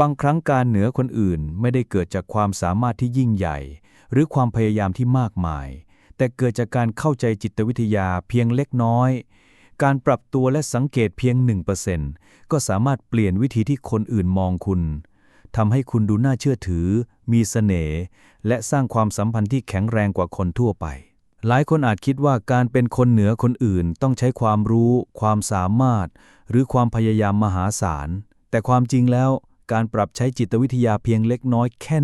บางครั้งการเหนือคนอื่นไม่ได้เกิดจากความสามารถที่ยิ่งใหญ่ หรือความพยายามที่มากมาย แต่เกิดจากการเข้าใจจิตวิทยาเพียงเล็กน้อย การปรับตัวและสังเกตเพียง 1%ก็สามารถเปลี่ยนวิธีที่คนอื่นมองคุณทำให้คุณดูน่าเชื่อถือ มีเสน่ห์และสร้างความสัมพันธ์ที่แข็งแรงกว่าคนทั่วไป หลายคนอาจคิดว่าการเป็นคนเหนือคนอื่นต้องใช้ความรู้ ความสามารถ หรือความพยายามมหาศาลแต่ความจริงแล้ว การปรับใช้จิตวิทยาเพียงเล็กน้อยแค่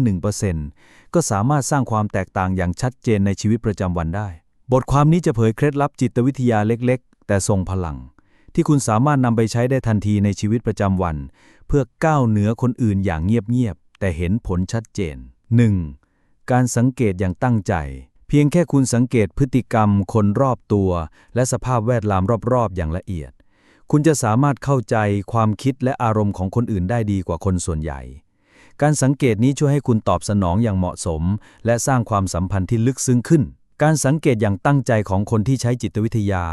1%ก็สามารถสร้างความแตกต่างอย่างชัดเจนในชีวิตประจำวันได้ บทความนี้จะเผยเคล็ดลับจิตวิทยาเล็กๆ แต่ทรงพลัง ที่คุณสามารถนำไปใช้ได้ทันทีในชีวิตประจำวัน เพื่อก้าวเหนือคนอื่นอย่างเงียบๆแต่เห็นผลชัดเจน 1. การสังเกตอย่างตั้งใจ เพียงแค่คุณสังเกตพฤติกรรม คนรอบตัว และสภาพแวดล้อมรอบๆ อย่างละเอียด คุณจะสามารถเข้าใจความคิดและอารมณ์ของคนอื่นได้ดีกว่าคนส่วนใหญ่ การสังเกตนี้ช่วยให้คุณตอบสนองอย่างเหมาะสม และสร้างความสัมพันธ์ที่ลึกซึ้งขึ้น การสังเกตอย่างตั้งใจของคนที่ใช้จิตวิทยา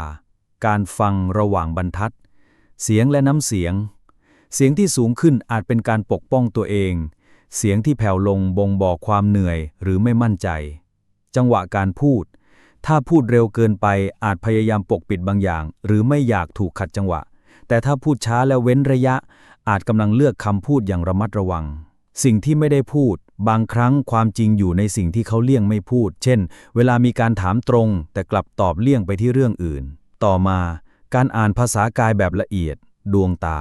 การฟังระหว่างบรรทัด เสียงและน้ำเสียง เสียงที่สูงขึ้นอาจเป็นการปกป้องตัวเอง เสียงที่แผ่วลงบ่งบอกความเหนื่อยหรือไม่มั่นใจ จังหวะการพูด ถ้าพูดเร็วเกินไปอาจพยายามปกปิดบางอย่าง หรือไม่อยากถูกขัดจังหวะ แต่ถ้าพูดช้าแล้วเว้นระยะ อาจกำลังเลือกคำพูดอย่างระมัดระวัง สิ่งที่ไม่ได้พูด บางครั้งความจริงอยู่ในสิ่งที่เขาเลี่ยงไม่พูด เช่น เวลามีการถามตรง แต่กลับตอบเลี่ยงไปที่เรื่องอื่น ต่อมา การอ่านภาษากายแบบละเอียด ดวงตา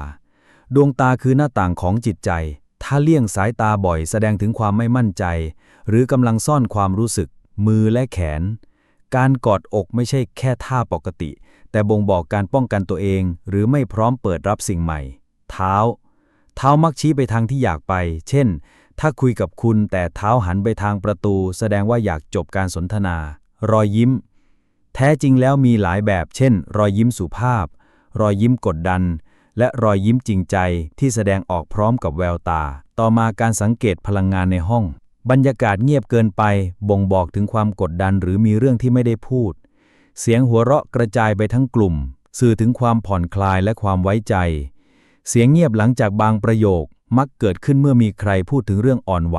ดวงตาคือหน้าต่างของจิตใจ ถ้าเลี่ยงสายตาบ่อยแสดงถึงความไม่มั่นใจ หรือกำลังซ่อนความรู้สึก มือและแขน การกอดอกไม่ใช่แค่ท่าปกติ แต่บ่งบอกการป้องกันตัวเอง หรือไม่พร้อมเปิดรับสิ่งใหม่ เท้า เท้ามักชี้ไปทางที่อยากไป เช่น ถ้าคุยกับคุณแต่เท้าหันไปทางประตู แสดงว่าอยากจบการสนทนา รอยยิ้ม แท้จริงแล้วมีหลายแบบ เช่น รอยยิ้มสุภาพ รอยยิ้มกดดัน และรอยยิ้มจริงใจที่แสดงออกพร้อมกับแววตา ต่อมาการสังเกตพลังงานในห้อง บรรยากาศเงียบเกินไป บ่งบอกถึงความกดดันหรือมีเรื่องที่ไม่ได้พูด เสียงหัวเราะกระจายไปทั้งกลุ่ม สื่อถึงความผ่อนคลายและความไว้ใจ เสียงเงียบหลังจากบางประโยคมักเกิดขึ้นเมื่อมีใครพูดถึงเรื่องอ่อนไหว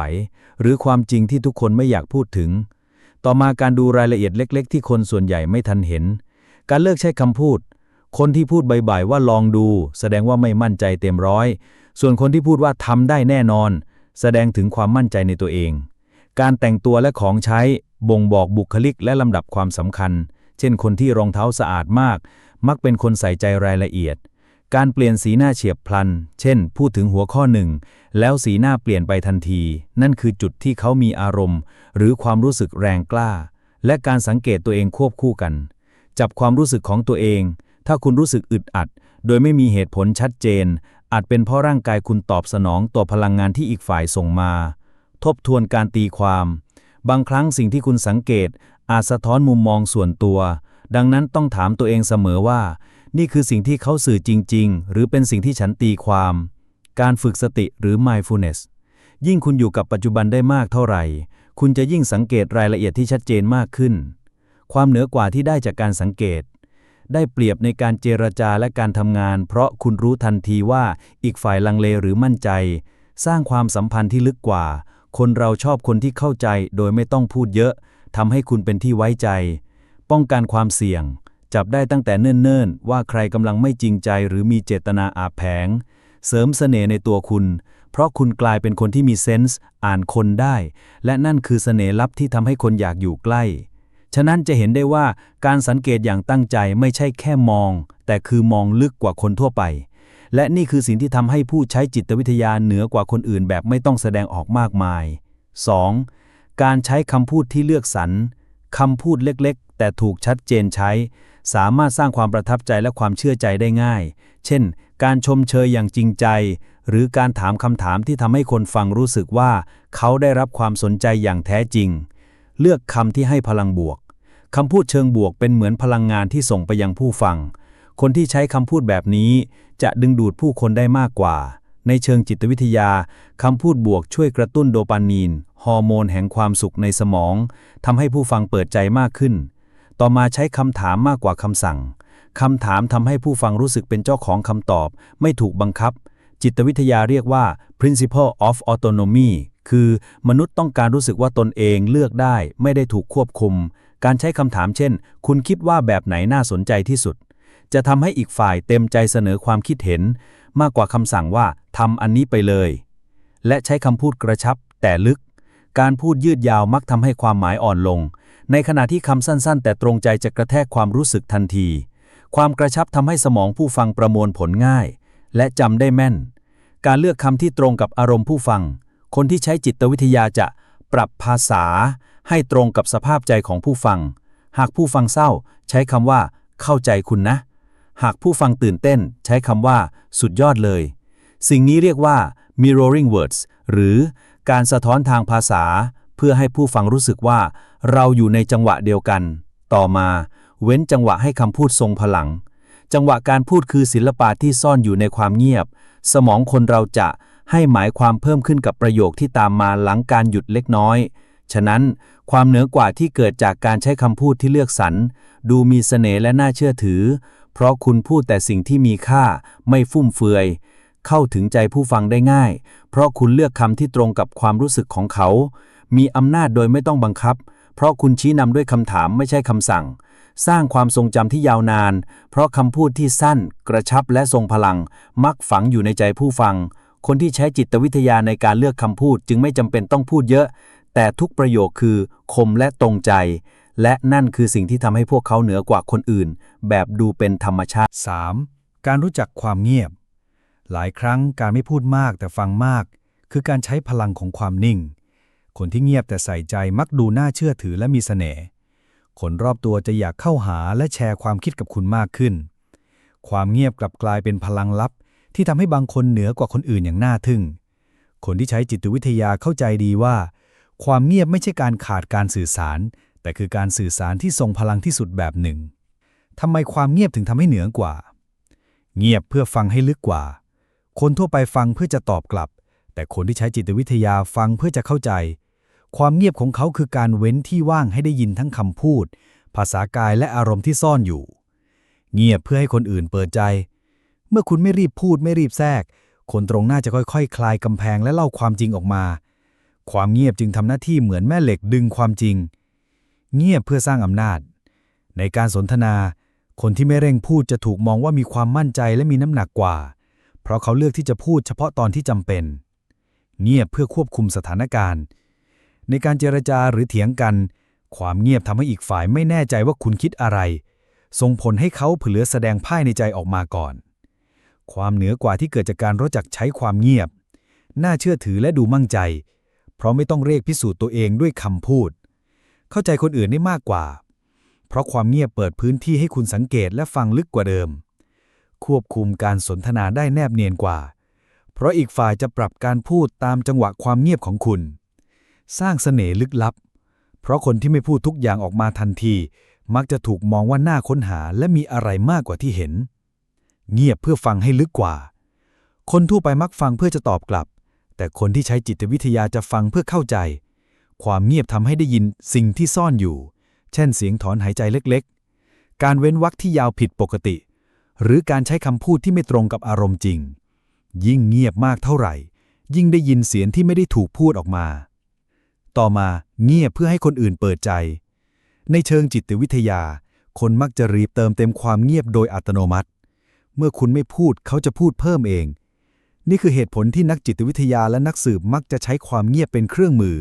หรือความจริงที่ทุกคนไม่อยากพูดถึง ต่อมาการดูรายละเอียดเล็ก ๆ ที่คนส่วนใหญ่ไม่ทันเห็น การเลิกใช้คำพูด คนที่พูดบ่ายๆว่าลองดู แสดงว่าไม่มั่นใจเต็มร้อย ส่วนคนที่พูดว่าทำได้แน่นอน แสดงถึงความมั่นใจในตัวเอง การแต่งตัวและของใช้บ่งบอกบุคลิกและลำดับความสำคัญ เช่นคนที่รองเท้าสะอาดมาก มักเป็นคนใส่ใจรายละเอียด การเปลี่ยนสีหน้าเฉียบพลัน เช่น พูดถึงหัวข้อหนึ่ง แล้วสีหน้าเปลี่ยนไปทันที นั่นคือจุดที่เขามีอารมณ์ หรือความรู้สึกแรงกล้า และการสังเกตตัวเองควบคู่กัน จับความรู้สึกของตัวเอง ถ้าคุณรู้สึกอึดอัด โดยไม่มีเหตุผลชัดเจน อาจเป็นเพราะร่างกายคุณตอบสนองต่อพลังงานที่อีกฝ่ายส่งมา ทบทวนการตีความ บางครั้งสิ่งที่คุณสังเกต อาจสะท้อนมุมมองส่วนตัว ดังนั้นต้องถามตัวเองเสมอว่า นี่คือสิ่งที่เขาสื่อจริง ๆ หรือเป็นสิ่งที่ฉันตีความ การฝึกสติหรือ mindfulness ยิ่งคุณอยู่กับปัจจุบันได้มากเท่าไหร่ คุณจะยิ่งสังเกตรายละเอียดที่ชัดเจนมากขึ้น ความเหนือกว่าที่ได้จากการสังเกต ได้เปรียบในการเจรจาและการทำงาน เพราะคุณรู้ทันทีว่าอีกฝ่ายลังเลหรือมั่นใจ สร้างความสัมพันธ์ที่ลึกกว่า คนเราชอบคนที่เข้าใจโดยไม่ต้องพูดเยอะทำให้คุณเป็นที่ไว้ใจ ป้องกันความเสี่ยง จับได้ตั้งแต่เนิ่นๆ ว่าใครกำลังไม่จริงใจหรือมีเจตนาอาบแผง เสริมเสน่ห์ในตัวคุณ เพราะคุณกลายเป็นคนที่มีเซนส์อ่านคนได้ และนั่นคือเสน่ห์ลับที่ทำให้คนอยากอยู่ใกล้ ฉะนั้นจะเห็นได้ว่าการสังเกตอย่างตั้งใจไม่ใช่แค่มอง แต่คือมองลึกกว่าคนทั่วไป และนี่คือสิ่งที่ทำให้ผู้ใช้จิตวิทยาเหนือกว่าคนอื่นแบบไม่ต้องแสดงออกมากมาย 2. การใช้คำพูดที่เลือกสรรคำพูดเล็กๆ แต่ถูกชัดเจนใช้ สามารถสร้างความประทับใจและความเชื่อใจได้ง่าย เช่น การชมเชยอย่างจริงใจ หรือการถามคำถามที่ทำให้คนฟังรู้สึกว่า เขาได้รับความสนใจอย่างแท้จริง เลือกคำที่ให้พลังบวกคำพูดเชิงบวกเป็นเหมือนพลังงานที่ส่งไปยังผู้ฟัง คนที่ใช้คำพูดแบบนี้ จะดึงดูดผู้คนได้มากกว่า ในเชิงจิตวิทยา คำพูดบวกช่วยกระตุ้นโดปามีน ฮอร์โมนแห่งความสุขในสมองทำให้ผู้ฟังเปิดใจมากขึ้น ต่อมาใช้คำถามมากกว่าคำสั่งคำถามทำให้ผู้ฟังรู้สึกเป็นเจ้าของคำตอบ ไม่ถูกบังคับ จิตวิทยาเรียกว่า principle of autonomy คือมนุษย์ต้องการรู้สึกว่าตนเองเลือกได้ ไม่ได้ถูกควบคุม การใช้คำถามเช่น คุณคิดว่าแบบไหนน่าสนใจที่สุด จะทำให้อีกฝ่ายเต็มใจเสนอความคิดเห็น มากกว่าคำสั่งว่าทำอันนี้ไปเลย และใช้คำพูดกระชับ แต่ลึก การพูดยืดยาวมักทำให้ความหมายอ่อนลง ในขณะที่คำสั้น ๆ แต่ตรงใจจะกระแทกความรู้สึกทันที ความกระชับทำให้สมองผู้ฟังประมวลผลง่าย และจำได้แม่น การเลือกคำที่ตรงกับอารมณ์ผู้ฟัง คนที่ใช้จิตวิทยาจะปรับภาษา ให้ตรงกับสภาพใจของผู้ฟัง หากผู้ฟังเศร้า ใช้คำว่า เข้าใจคุณนะ หากผู้ฟังตื่นเต้นใช้คำว่า สุดยอดเลย สิ่งนี้เรียกว่า mirroring words หรือการสะท้อนทางภาษา เพื่อให้ผู้ฟังรู้สึกว่า เราอยู่ในจังหวะเดียวกัน ต่อมา เว้นจังหวะให้คำพูดทรงพลัง จังหวะการพูดคือศิลปะที่ซ่อนอยู่ในความเงียบ สมองคนเราจะให้หมายความเพิ่มขึ้นกับประโยคที่ตามมาหลังการหยุดเล็กน้อย ฉะนั้น ความเหนือกว่าที่เกิดจากการใช้คำพูดที่เลือกสรรดูมีเสน่ห์และน่าเชื่อถือ เพราะคุณพูดแต่สิ่งที่มีค่า ไม่ฟุ่มเฟือย เข้าถึงใจผู้ฟังได้ง่าย เพราะคุณเลือกคำที่ตรงกับความรู้สึกของเขา มีอำนาจโดยไม่ต้องบังคับ เพราะคุณชี้นำด้วยคำถามไม่ใช่คำสั่ง สร้างความทรงจำที่ยาวนาน เพราะคำพูดที่สั้น กระชับและทรงพลัง มักฝังอยู่ในใจผู้ฟังคนที่ใช้จิตวิทยาในการเลือกคำพูดจึงไม่จำเป็นต้องพูดเยอะ แต่ทุกประโยคคือคมและตรงใจ และนั่นคือสิ่งที่ทำให้พวกเขาเหนือกว่าคนอื่น แบบดูเป็นธรรมชาติ 3. การรู้จักความเงียบ หลายครั้งการไม่พูดมากแต่ฟังมาก คือการใช้พลังของความนิ่ง คนที่เงียบแต่ใส่ใจมักดูน่าเชื่อถือและมีเสน่ห์คนรอบตัวจะอยากเข้าหาและแชร์ความคิดกับคุณมากขึ้น ความเงียบกลับกลายเป็นพลังลับ ที่ทำให้บางคนเหนือกว่าคนอื่นอย่างน่าทึ่ง คนที่ใช้จิตวิทยาเข้าใจดีว่า ความเงียบไม่ใช่การขาดการสื่อสาร แต่คือการสื่อสารที่ทรงพลังที่สุดแบบหนึ่งทำไมความเงียบถึงทำให้เหนือกว่า เงียบเพื่อฟังให้ลึกกว่า คนทั่วไปฟังเพื่อจะตอบกลับ แต่คนที่ใช้จิตวิทยาฟังเพื่อจะเข้าใจ ความเงียบของเขาคือการเว้นที่ว่างให้ได้ยินทั้งคำพูด ภาษากายและอารมณ์ที่ซ่อนอยู่ เงียบเพื่อให้คนอื่นเปิดใจ เมื่อคุณไม่รีบพูดไม่รีบแทรก คนตรงหน้าจะค่อยๆคคลายกำแพงและเล่าความจริงออกมา ความเงียบจึงทำหน้าที่เหมือนแม่เหล็กดึงความจริง เงียบเพื่อสร้างอำนาจ ในการสนทนา คนที่ไม่เร่งพูดจะถูกมองว่ามีความมั่นใจและมีน้ำหนักกว่า เพราะเขาเลือกที่จะพูดเฉพาะตอนที่จำเป็น เงียบเพื่อควบคุมสถานการณ์ ในการเจรจาหรือเถียงกัน ความเงียบทำให้อีกฝ่ายไม่แน่ใจว่าคุณคิดอะไร ส่งผลให้เขาเผลอแสดงไพ่ในใจออกมาก่อน ความเหนือกว่าที่เกิดจากการรู้จักใช้ความเงียบ น่าเชื่อถือและดูมั่งใจ เพราะไม่ต้องเรียกพิสูจน์ตัวเองด้วยคำพูด เข้าใจคนอื่นได้มากกว่า เพราะความเงียบเปิดพื้นที่ให้คุณสังเกตและฟังลึกกว่าเดิม ควบคุมการสนทนาได้แนบเนียนกว่า เพราะอีกฝ่ายจะปรับการพูดตามจังหวะความเงียบของคุณ สร้างเสน่ห์ลึกลับ เพราะคนที่ไม่พูดทุกอย่างออกมาทันที มักจะถูกมองว่าน่าค้นหาและมีอะไรมากกว่าที่เห็น เงียบเพื่อฟังให้ลึกกว่า คนทั่วไปมักฟังเพื่อจะตอบกลับ แต่คนที่ใช้จิตวิทยาจะฟังเพื่อเข้าใจ ความเงียบทำให้ได้ยินสิ่งที่ซ่อนอยู่ เช่นเสียงถอนหายใจเล็กๆ การเว้นวรรคที่ยาวผิดปกติ หรือการใช้คำพูดที่ไม่ตรงกับอารมณ์จริง ยิ่งเงียบมากเท่าไหร่ ยิ่งได้ยินเสียงที่ไม่ได้ถูกพูดออกมา ต่อมาเงียบเพื่อให้คนอื่นเปิดใจ ในเชิงจิตวิทยา คนมักจะรีบเติมเต็มความเงียบโดยอัตโนมัติ เมื่อคุณไม่พูดเขาจะพูดเพิ่มเอง นี่คือเหตุผลที่นักจิตวิทยาและนักสืบมักจะใช้ความเงียบเป็นเครื่องมือ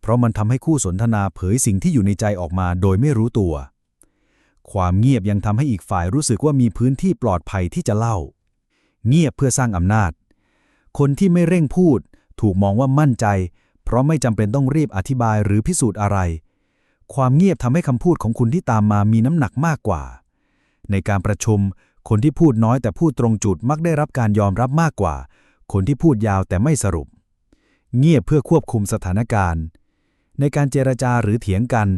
เพราะมันทำให้คู่สนทนาเผยสิ่งที่อยู่ในใจออกมาโดยไม่รู้ตัว ความเงียบยังทำให้อีกฝ่ายรู้สึกว่ามีพื้นที่ปลอดภัยที่จะเล่า เงียบเพื่อสร้างอำนาจ คนที่ไม่เร่งพูด ถูกมองว่ามั่นใจ เพราะไม่จำเป็นต้องรีบอธิบายหรือพิสูจน์อะไร ความเงียบทำให้คำพูดของคุณที่ตามมามีน้ำหนักมากกว่า ในการประชุม คนที่พูดน้อยแต่พูดตรงจุดมักได้รับการยอมรับมากกว่า คนที่พูดยาวแต่ไม่สรุป เงียบเพื่อควบคุมสถานการณ์ ในการเจรจาหรือเถียงกัน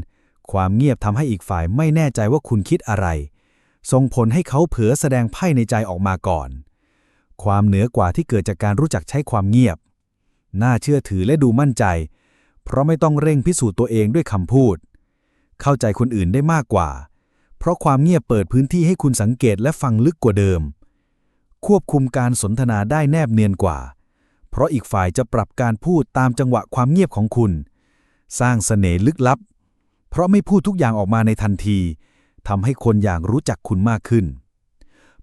ความเงียบทำให้อีกฝ่ายไม่แน่ใจว่าคุณคิดอะไร ส่งผลให้เขาเผลอแสดงไพ่ในใจออกมาก่อน ความเหนือกว่าที่เกิดจากการรู้จักใช้ความเงียบ น่าเชื่อถือและดูมั่นใจ เพราะไม่ต้องเร่งพิสูจน์ตัวเองด้วยคำพูด เข้าใจคนอื่นได้มากกว่า ราะความเงียบเปิดพื้นที่ให้คุณสังเกตและฟังลึกกว่าเดิม ควบคุมการสนทนาได้แนบเนียนกว่า เพราะอีกฝ่ายจะปรับการพูดตามจังหวะความเงียบของคุณ สร้างเสน่ห์ลึกลับ เพราะไม่พูดทุกอย่างออกมาในทันทีทำให้คนอยากรู้จักคุณมากขึ้น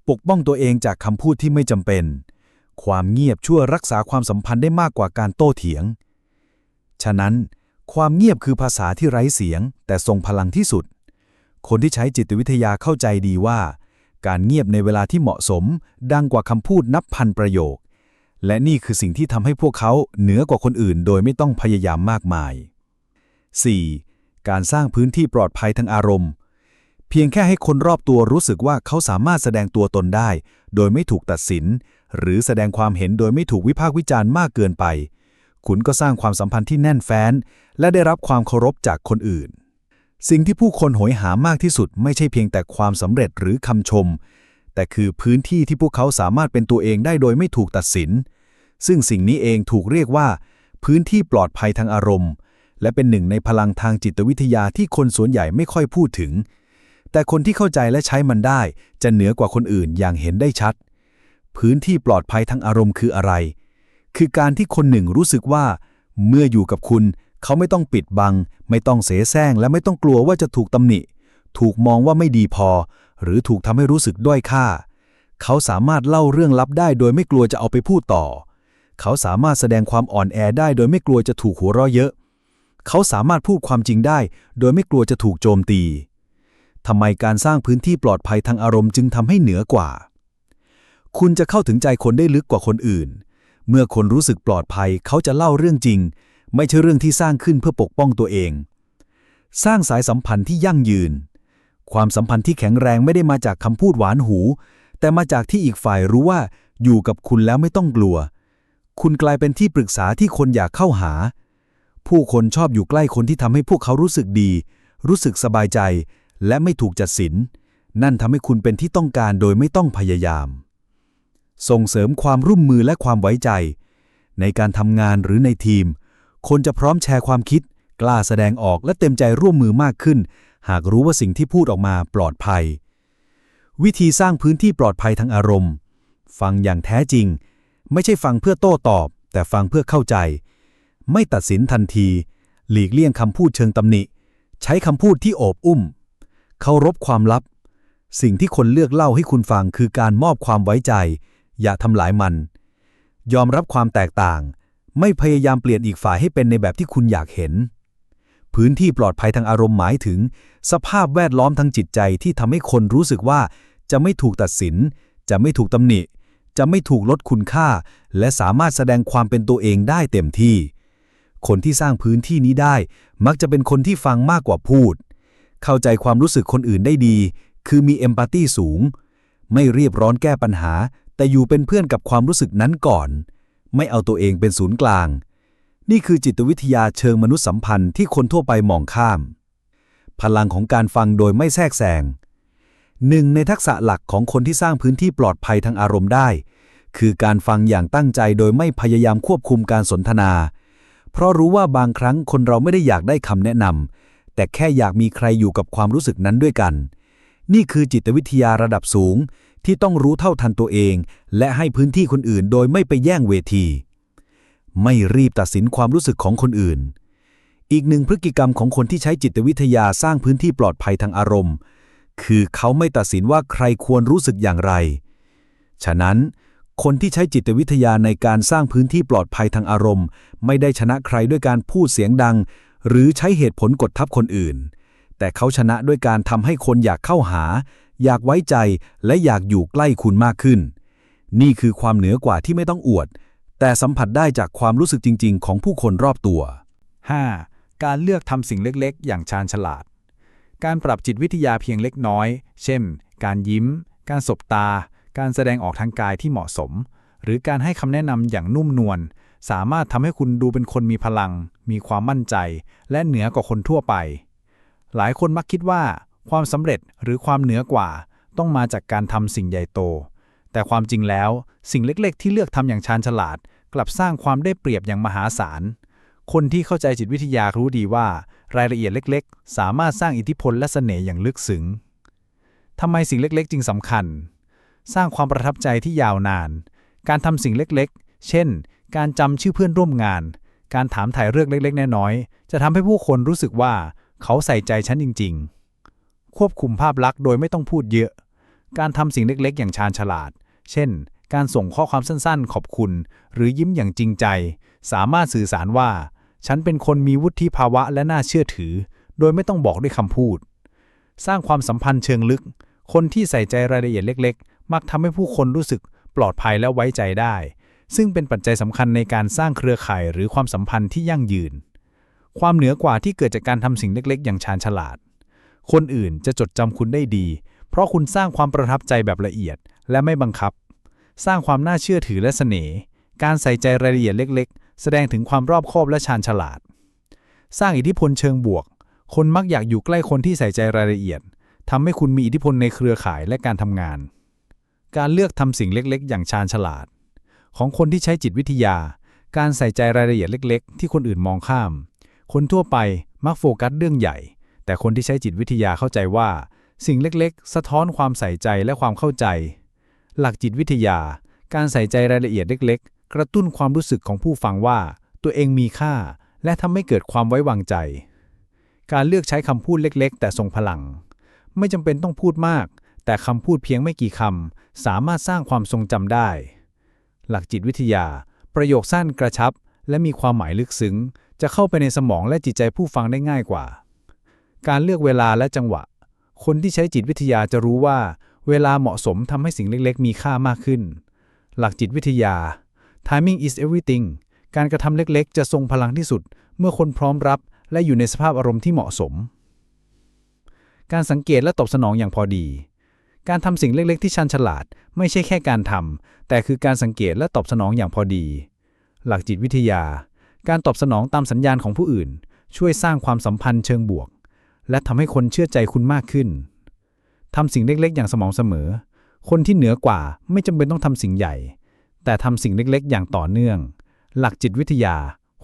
ปกป้องตัวเองจากคำพูดที่ไม่จำเป็น ความเงียบช่วยรักษาความสัมพันธ์ได้มากกว่าการโต้เถียง ฉะนั้น ความเงียบคือภาษาที่ไร้เสียง แต่ทรงพลังที่สุด คนที่ใช้จิตวิทยาเข้าใจดีว่า การเงียบในเวลาที่เหมาะสม ดังกว่าคำพูดนับพันประโยค และนี่คือสิ่งที่ทำให้พวกเขาเหนือกว่าคนอื่น โดยไม่ต้องพยายามมากมาย 4. การสร้างพื้นที่ปลอดภัยทางอารมณ์ เพียงแค่ให้คนรอบตัวรู้สึกว่าเขาสามารถแสดงตัวตนได้ โดยไม่ถูกตัดสิน หรือแสดงความเห็นโดยไม่ถูกวิพากษ์วิจารณ์มากเกินไป คุณก็สร้างความสัมพันธ์ที่แน่นแฟ้น และได้รับความเคารพจากคนอื่น สิ่งที่ผู้คนโหยหามากที่สุดไม่ใช่เพียงแต่ความสำเร็จหรือคำชม แต่คือพื้นที่ที่พวกเขาสามารถเป็นตัวเองได้โดยไม่ถูกตัดสิน ซึ่งสิ่งนี้เองถูกเรียกว่า พื้นที่ปลอดภัยทางอารมณ์ และเป็นหนึ่งในพลังทางจิตวิทยาที่คนส่วนใหญ่ไม่ค่อยพูดถึง แต่คนที่เข้าใจและใช้มันได้ จะเหนือกว่าคนอื่นอย่างเห็นได้ชัด พื้นที่ปลอดภัยทางอารมณ์คืออะไร คือการที่คนหนึ่งรู้สึกว่า เมื่ออยู่กับคุณ เขาไม่ต้องปิดบัง ไม่ต้องเสแสร้งและไม่ต้องกลัวว่าจะถูกตำหนิ ถูกมองว่าไม่ดีพอ หรือถูกทำให้รู้สึกด้อยค่า เขาสามารถเล่าเรื่องลับได้โดยไม่กลัวจะเอาไปพูดต่อ เขาสามารถแสดงความอ่อนแอได้โดยไม่กลัวจะถูกหัวเราะเยอะ เขาสามารถพูดความจริงได้ โดยไม่กลัวจะถูกโจมตีทำไมการสร้างพื้นที่ปลอดภัยทางอารมณ์จึงทำให้เหนือกว่า คุณจะเข้าถึงใจคนได้ลึกกว่าคนอื่น เมื่อคนรู้สึกปลอดภัยเขาจะเล่าเรื่องจริง ไม่ใช่เรื่องที่สร้างขึ้นเพื่อปกป้องตัวเอง สร้างสายสัมพันธ์ที่ยั่งยืน ความสัมพันธ์ที่แข็งแรงไม่ได้มาจากคำพูดหวานหู แต่มาจากที่อีกฝ่ายรู้ว่าอยู่กับคุณแล้วไม่ต้องกลัว คุณกลายเป็นที่ปรึกษาที่คนอยากเข้าหา ผู้คนชอบอยู่ใกล้คนที่ทำให้พวกเขารู้สึกดี รู้สึกสบายใจ และไม่ถูกจัดสิน นั่นทำให้คุณเป็นที่ต้องการโดยไม่ต้องพยายาม ส่งเสริมความร่วมมือและความไว้ใจ ในการทำงานหรือในทีม คนจะพร้อมแชร์ความคิด กล้าแสดงออกและเต็มใจร่วมมือมากขึ้น หากรู้ว่าสิ่งที่พูดออกมาปลอดภัย วิธีสร้างพื้นที่ปลอดภัยทางอารมณ์ ฟังอย่างแท้จริง ไม่ใช่ฟังเพื่อโต้ตอบ แต่ฟังเพื่อเข้าใจ ไม่ตัดสินทันที หลีกเลี่ยงคำพูดเชิงตำหนิ ใช้คำพูดที่โอบอุ้ม เคารพความลับ สิ่งที่คนเลือกเล่าให้คุณฟังคือการมอบความไว้ใจ อย่าทำลายมัน ยอมรับความแตกต่าง ไม่พยายามเปลี่ยนอีกฝ่ายให้เป็นในแบบที่คุณอยากเห็น พื้นที่ปลอดภัยทางอารมณ์หมายถึง สภาพแวดล้อมทางจิตใจที่ทำให้คนรู้สึกว่า จะไม่ถูกตัดสิน จะไม่ถูกตำหนิ จะไม่ถูกลดคุณค่า และสามารถแสดงความเป็นตัวเองได้เต็มที่ คนที่สร้างพื้นที่นี้ได้ มักจะเป็นคนที่ฟังมากกว่าพูด เข้าใจความรู้สึกคนอื่นได้ดี คือมีเอมพัตตีสูง ไม่เรียบร้อนแก้ปัญหา แต่อยู่เป็นเพื่อนกับความรู้สึกนั้นก่อน ไม่เอาตัวเองเป็นศูนย์กลาง นี่คือจิตวิทยาเชิงมนุษยสัมพันธ์ที่คนทั่วไปมองข้าม พลังของการฟังโดยไม่แทรกแซงหนึ่งในทักษะหลักของคนที่สร้างพื้นที่ปลอดภัยทางอารมณ์ได้ คือการฟังอย่างตั้งใจโดยไม่พยายามควบคุมการสนทนา เพราะรู้ว่าบางครั้งคนเราไม่ได้อยากได้คำแนะนำแต่แค่อยากมีใครอยู่กับความรู้สึกนั้นด้วยกัน นี่คือจิตวิทยาระดับสูง ที่ต้องรู้เท่าทันตัวเอง และให้พื้นที่คนอื่นโดยไม่ไปแย่งเวที ไม่รีบตัดสินความรู้สึกของคนอื่น อีกหนึ่งพฤติกรรมของคนที่ใช้จิตวิทยาสร้างพื้นที่ปลอดภัยทางอารมณ์ คือเขาไม่ตัดสินว่าใครควรรู้สึกอย่างไร ฉะนั้น คนที่ใช้จิตวิทยาในการสร้างพื้นที่ปลอดภัยทางอารมณ์ ไม่ได้ชนะใครด้วยการพูดเสียงดัง หรือใช้เหตุผลกดทับคนอื่น แต่เขาชนะด้วยการทำให้คนอยากเข้าหา อยากไว้ใจและอยากอยู่ใกล้คุณมากขึ้น นี่คือความเหนือกว่าที่ไม่ต้องอวด แต่สัมผัสได้จากความรู้สึกจริง ๆ ของผู้คนรอบตัว 5. การเลือกทำสิ่งเล็กๆ อย่างชาญฉลาด การปรับจิตวิทยาเพียงเล็กน้อย เช่น การยิ้ม การสบตา การแสดงออกทางกายที่เหมาะสม หรือการให้คำแนะนำอย่างนุ่มนวล สามารถทำให้คุณดูเป็นคนมีพลัง มีความมั่นใจ และเหนือกว่าคนทั่วไป หลายคนมักคิดว่า ความสำเร็จหรือความเหนือกว่า ต้องมาจากการทำสิ่งใหญ่โต แต่ความจริงแล้วสิ่งเล็กๆ ที่เลือกทำอย่างชาญฉลาด กลับสร้างความได้เปรียบอย่างมหาศาล คนที่เข้าใจจิตวิทยารู้ดีว่า รายละเอียดเล็ก ๆ สามารถสร้างอิทธิพลและเสน่ห์อย่างลึกซึ้งทำไมสิ่งเล็กๆ จึงสำคัญ สร้างความประทับใจที่ยาวนาน การทำสิ่งเล็กๆ เช่น การจำชื่อเพื่อนร่วมงาน การถามถ่ายเรื่องเล็กๆ น้อยๆ จะทำให้ผู้คนรู้สึกว่าเขาใส่ใจฉันจริง ๆ ควบคุมภาพลักษณ์โดยไม่ต้องพูดเยอะ การทำสิ่งเล็กๆ อย่างชาญฉลาด เช่น การส่งข้อความสั้นๆ ขอบคุณ หรือยิ้มอย่างจริงใจ สามารถสื่อสารว่า ฉันเป็นคนมีวุฒิภาวะและน่าเชื่อถือ โดยไม่ต้องบอกด้วยคำพูด สร้างความสัมพันธ์เชิงลึก คนที่ใส่ใจรายละเอียดเล็ก ๆ มักทำให้ผู้คนรู้สึกปลอดภัยและไว้ใจได้ ซึ่งเป็นปัจจัยสำคัญในการสร้างเครือข่ายหรือความสัมพันธ์ที่ยั่งยืน ความเหนือกว่าที่เกิดจากการทำสิ่งเล็ก ๆ อย่างชาญฉลาด คนอื่นจะจดจำคุณได้ดี เพราะคุณสร้างความประทับใจแบบละเอียดและไม่บังคับ สร้างความน่าเชื่อถือและเสน่ห์ การใส่ใจรายละเอียดเล็ก ๆ แสดงถึงความรอบคอบและชาญฉลาด สร้างอิทธิพลเชิงบวก คนมักอยากอยู่ใกล้คนที่ใส่ใจรายละเอียดทำให้คุณมีอิทธิพลในเครือข่ายและการทำงาน การเลือกทำสิ่งเล็กๆ อย่างชาญฉลาด ของคนที่ใช้จิตวิทยา การใส่ใจรายละเอียดเล็ก ๆ ที่คนอื่นมองข้าม คนทั่วไปมักโฟกัสเรื่องใหญ่ แต่คนที่ใช้จิตวิทยาเข้าใจว่า สิ่งเล็กๆ สะท้อนความใส่ใจและความเข้าใจ หลักจิตวิทยา การใส่ใจรายละเอียดเล็ก ๆ กระตุ้นความรู้สึกของผู้ฟังว่า ตัวเองมีค่า และทำให้เกิดความไว้วางใจ การเลือกใช้คำพูดเล็ก ๆ แต่ทรงพลัง ไม่จำเป็นต้องพูดมาก แต่คำพูดเพียงไม่กี่คำสามารถสร้างความทรงจำได้ หลักจิตวิทยา ประโยคสั้นกระชับ และมีความหมายลึกซึ้ง จะเข้าไปในสมองและจิตใจผู้ฟังได้ง่ายกว่า การเลือกเวลาและจังหวะ คนที่ใช้จิตวิทยาจะรู้ว่า เวลาเหมาะสมทำให้สิ่งเล็กๆ มีค่ามากขึ้น หลักจิตวิทยา timing is everything การกระทำเล็กๆ จะทรงพลังที่สุด เมื่อคนพร้อมรับ และอยู่ในสภาพอารมณ์ที่เหมาะสม การสังเกตและตอบสนองอย่างพอดี การทำสิ่งเล็กๆ ที่ชันฉลาด ไม่ใช่แค่การทำแต่คือการสังเกตและตอบสนองอย่างพอดี หลักจิตวิทยา การตอบสนองตามสัญญาณของผู้อื่น ช่วยสร้างความสัมพันธ์เชิงบวก และทำให้คนเชื่อใจคุณมากขึ้นทำสิ่งเล็กๆ อย่างสม่ำเสมอ คนที่เหนือกว่าไม่จำเป็นต้องทำสิ่งใหญ่ แต่ทำสิ่งเล็กๆ อย่างต่อเนื่อง หลักจิตวิทยา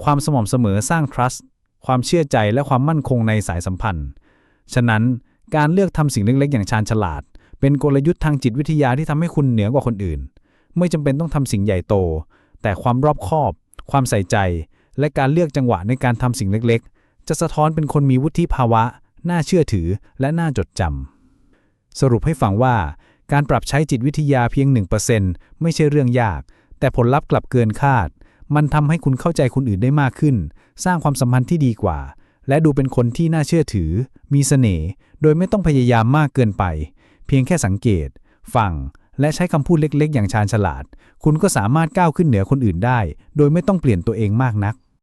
ความสม่ำเสมอสร้าง trust ความเชื่อใจและความมั่นคงในสายสัมพันธ์ ฉะนั้นการเลือกทำสิ่งเล็กๆ อย่างชาญฉลาด เป็นกลยุทธ์ทางจิตวิทยาที่ทำให้คุณเหนือกว่าคนอื่น ไม่จำเป็นต้องทำสิ่งใหญ่โต แต่ความรอบคอบ ความใส่ใจ และการเลือกจังหวะในการทำสิ่งเล็กๆ จะสะท้อนเป็นคนมีวุฒิภาวะ น่าเชื่อถือและน่าจดจำสรุปให้ฟังว่า การปรับใช้จิตวิทยาเพียง 1%ไม่ใช่เรื่องยาก แต่ผลลัพธ์กลับเกินคาด มันทำให้คุณเข้าใจคนอื่นได้มากขึ้น สร้างความสัมพันธ์ที่ดีกว่า และดูเป็นคนที่น่าเชื่อถือ มีเสน่ห์โดยไม่ต้องพยายามมากเกินไป เพียงแค่สังเกต ฟังและใช้คำพูดเล็ก ๆ อย่างชาญฉลาด คุณก็สามารถก้าวขึ้นเหนือคนอื่นได้ โดยไม่ต้องเปลี่ยนตัวเองมากนัก